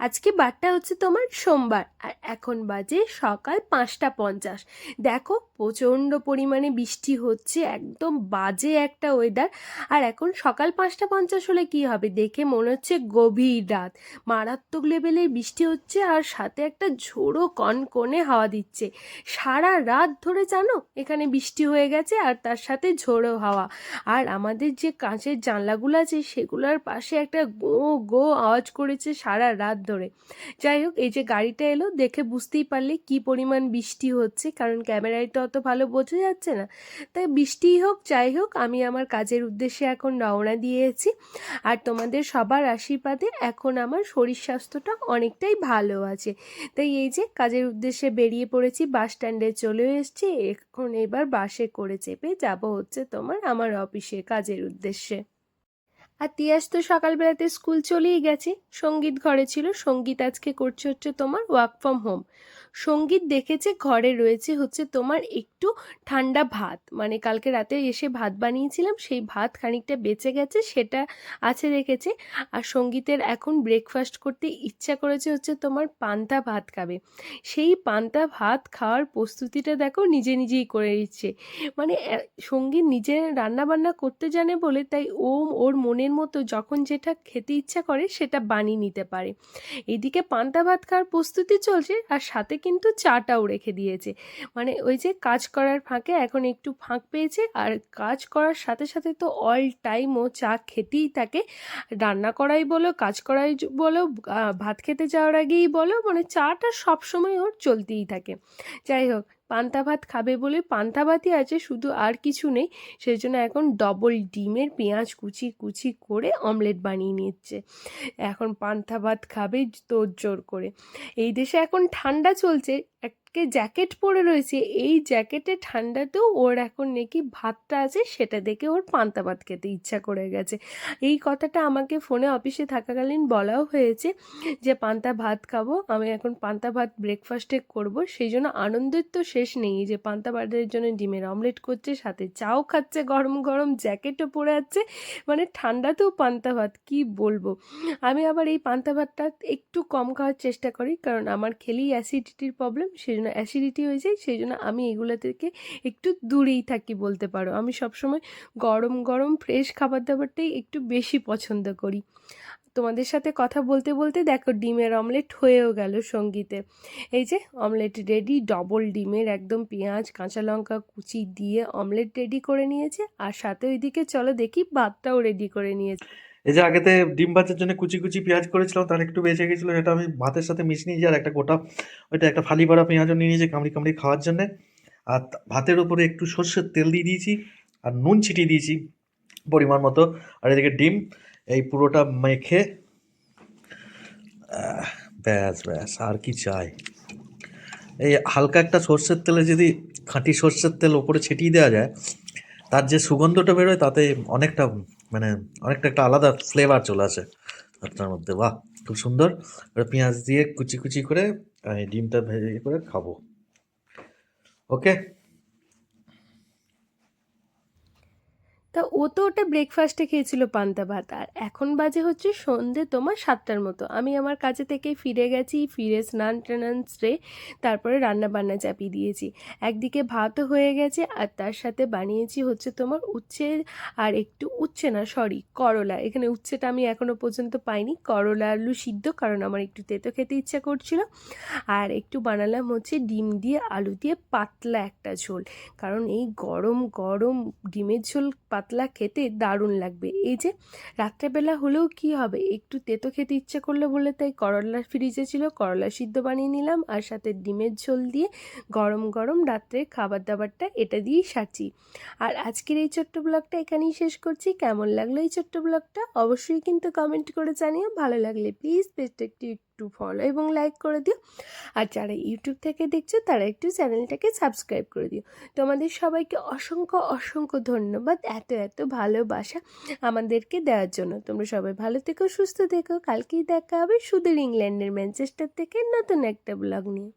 আজকে বারটা হচ্ছে তোমার সোমবার, আর এখন বাজে সকাল পাঁচটা পঞ্চাশ। দেখো প্রচণ্ড পরিমাণে বৃষ্টি হচ্ছে, একদম বাজে একটা ওয়েদার আর এখন সকাল পাঁচটা পঞ্চাশ হলে কি হবে? দেখে মনে হচ্ছে গভীর রাত। মারাত্মক লেভেলের বৃষ্টি হচ্ছে আর সাথে একটা ঝোড়ো কনকনে হাওয়া দিচ্ছে। সারা রাত ধরে জানো এখানে বৃষ্টি হয়ে গেছে আর তার সাথে ঝোড়ো হাওয়া। আর আমাদের যে কাঁচের জানলাগুলো আছে সেগুলোর পাশে একটা গো গো আওয়াজ করেছে সারা রাত ধরে। যাই হোক, এই যে গাড়িটা এলো, দেখে বুঝতেই পারলে কি পরিমাণ বৃষ্টি হচ্ছে, কারণ ক্যামেরায় তো অত ভালো বোঝা যাচ্ছে না। তাই বৃষ্টিই হোক, যাই হোক, আমি আমার কাজের উদ্দেশ্যে এখন রওনা দিয়েছি। আর তোমাদের সবার আশীর্বাদে এখন আমার শরীর স্বাস্থ্যটা অনেকটাই ভালো আছে। তাই এই যে কাজের উদ্দেশ্যে বেরিয়ে পড়েছি, বাস স্ট্যান্ডে চলে এসেছি, এখন এবার বাসে করে চেপে যাব হচ্ছে তোমার আমার অফিসে কাজের উদ্দেশ্যে। আর তিয়াস তো সকালবেলাতে স্কুল চলেই গেছে। সংগীত ঘরে ছিল। সংগীত আজকে করছে হচ্ছে তোমার ওয়ার্ক ফ্রম হোম সংগীত দেখেছে, ঘরে রয়েছে হচ্ছে তোমার একটু ঠান্ডা ভাত। মানে কালকে রাতে এসে ভাত বানিয়েছিলাম, সেই ভাত খানিকটা বেঁচে গেছে, সেটা আছে রেখেছে। আর সঙ্গীতের এখন ব্রেকফাস্ট করতে ইচ্ছা করেছে হচ্ছে তোমার পান্তা ভাত খাবে। সেই পান্তা ভাত খাওয়ার প্রস্তুতিটা দেখো নিজে নিজেই করে দিচ্ছে মানে সংগীত নিজে রান্না বান্না করতে জানে বলে, তাই ও ওর মনের মতো যখন যেটা খেতে ইচ্ছা করে সেটা বানিয়ে নিতে পারে। এদিকে পান্তা ভাত খাওয়ার প্রস্তুতি চলছে আর সাথে কিন্তু চাটাও রেখে দিয়েছে। মানে ওই যে কাজ করার ফাঁকে এখন একটু ফাঁক পেয়েছে আর কাজ করার সাথে সাথে তো অল টাইম ও চা খেতেই থাকে। রান্না করাই বলো, কাজ করাই বলো ভাত খেতে যাওয়ার আগেই বলো মানে চাটা সবসময় ওর চলতেই থাকে। যাই হোক পান্তা ভাত খাবে বলে পান্তা ভাতই আছে, শুধু আর কিছু নেই। সেই জন্য এখন ডবল ডিমের পেঁয়াজ কুচি কুচি করে অমলেট বানিয়ে নিচ্ছে। এখন পান্তা ভাত খাবে তোর জোর করে। এই দেশে এখন ঠান্ডা চলছে, একে জ্যাকেট পরে রয়েছে, এই জ্যাকেটে ঠান্ডাতেও ওর এখন নাকি ভাতটা আছে, সেটা দেখে ওর পান্তা ভাত খেতে ইচ্ছা করে গেছে। এই কথাটা আমাকে ফোনে অফিসে থাকাকালীন বলাও হয়েছে যে, পান্তা ভাত খাব, আমি এখন পান্তা ভাত ব্রেকফাস্টে করব। সেই জন্য আনন্দের তো শেষ নেই যে পান্তা ভাতের জন্য ডিমের অমলেট করছে, সাথে চাও খাচ্ছে গরম গরম, জ্যাকেটও পরে আছে মানে ঠান্ডাতেও পান্তা ভাত, কি বলব? আমি আবার এই পান্তা ভাতটা একটু কম খাওয়ার চেষ্টা করি, কারণ আমার খেলেই অ্যাসিডিটির প্রবলেম সেই জন্য অ্যাসিডিটি হয়ে যায়, সেই জন্য আমি এগুলো থেকে একটু দূরেই থাকি বলতে পারো। আমি সবসময় গরম গরম ফ্রেশ খাবার দাবারটাই একটু বেশি পছন্দ করি। তোমাদের সাথে কথা বলতে বলতে দেখো ডিমের অমলেট হয়েও গেল সঙ্গীতে। এই যে অমলেট রেডি ডবল ডিমের একদম পেঁয়াজ, কাঁচা লঙ্কা কুচি দিয়ে অমলেট রেডি করে নিয়েছে। আর সাথে ওইদিকে চলো দেখি ভাতটাও রেডি করে নিয়েছে। এই যে আগেতে ডিম ভাজার জন্য কুচি কুচি পেঁয়াজ করেছিলাম, তার একটু বেঁচে গেছিল সেটা আমি ভাতের সাথে মিশিয়ে নিয়েছি, আর একটা গোটা ওইটা একটা ফালি ভরা পেঁয়াজও নিয়ে নিয়েছি কামড়ি কামড়ি খাওয়ার জন্যে। আর ভাতের উপরে একটু সর্ষের তেল দিয়ে দিয়েছি, আর নুন ছিটিয়ে দিয়েছি পরিমাণ মতো। আর এদিকে ডিম, এই পুরোটা মেখে ব্যাস ব্যাস, আর কি চাই। এই হালকা একটা সর্ষের তেলে যদি খাঁটি সর্ষের তেল ওপরে ছিটিয়ে দেওয়া যায়, তার যে সুগন্ধটা বেরোয় তাতে অনেকটা মানে অনেকটা একটা আলাদা ফ্লেভার চলে আসে ভাতটার মধ্যে। বাহ, খুব সুন্দর। আর পেঁয়াজ দিয়ে কুচি কুচি করে ডিমটা ভেজে করে খাব। ওকে তা ও তো ওটা ব্রেকফাস্টে খেয়েছিল পান্তা ভাত। আর এখন বাজে হচ্ছে সন্ধে তোমার সাতটার মতো। আমি আমার কাজে থেকে ফিরে গেছি, ফিরে স্নান টানান স্রে তারপরে রান্না বান্না চাপিয়ে দিয়েছি। একদিকে ভাতও হয়ে গেছে আর তার সাথে বানিয়েছি হচ্ছে তোমার উচ্ছে আর একটু উচ্ছে না সরি করলা। এখানে উচ্ছেটা আমি এখনও পর্যন্ত পাইনি, করলা আলু সিদ্ধ, কারণ আমার একটু তেতো খেতে ইচ্ছা করছিল। আর একটু বানালাম হচ্ছে ডিম দিয়ে আলু দিয়ে পাতলা একটা ঝোল। কারণ এই গরম গরম ডিমের ঝোল পাতলা খেতে দারুণ লাগবে। এই যে, রাত্রেবেলা হলেও কি হবে? একটু তেতো খেতে ইচ্ছে করল বলে তাই করলা ফ্রিজে ছিল, করলা সিদ্ধ বানিয়ে নিলাম আর সাথে ডিমের ঝোল দিয়ে গরম গরম রাত্রে খাবার দাবারটা এটা দিয়েই সারছি। আর আজকের এই ছোট্ট ব্লগটা এখানেই শেষ করছি। কেমন লাগল এই ছোট্ট ব্লগটা অবশ্যই কিন্তু কমেন্ট করে জানিও। ভালো লাগলে প্লিজ পেজটা একটু একটু ফলো এবং লাইক করে দিও। আর যারা ইউটিউব থেকে দেখছ, তারা একটু চ্যানেলটাকে সাবস্ক্রাইব করে দিও। তোমাদের সবাইকে অসংখ্য অসংখ্য ধন্যবাদ। এত এত এত ভালোবাসা আমাদেরকে দেওয়ার জন্য। তোমরা সবাই ভালো থেকো, সুস্থ থেকো। কালকেই দেখা হবে সুদূর ইংল্যান্ডের ম্যানচেস্টার থেকে নতুন একটা ব্লগ নিয়ে।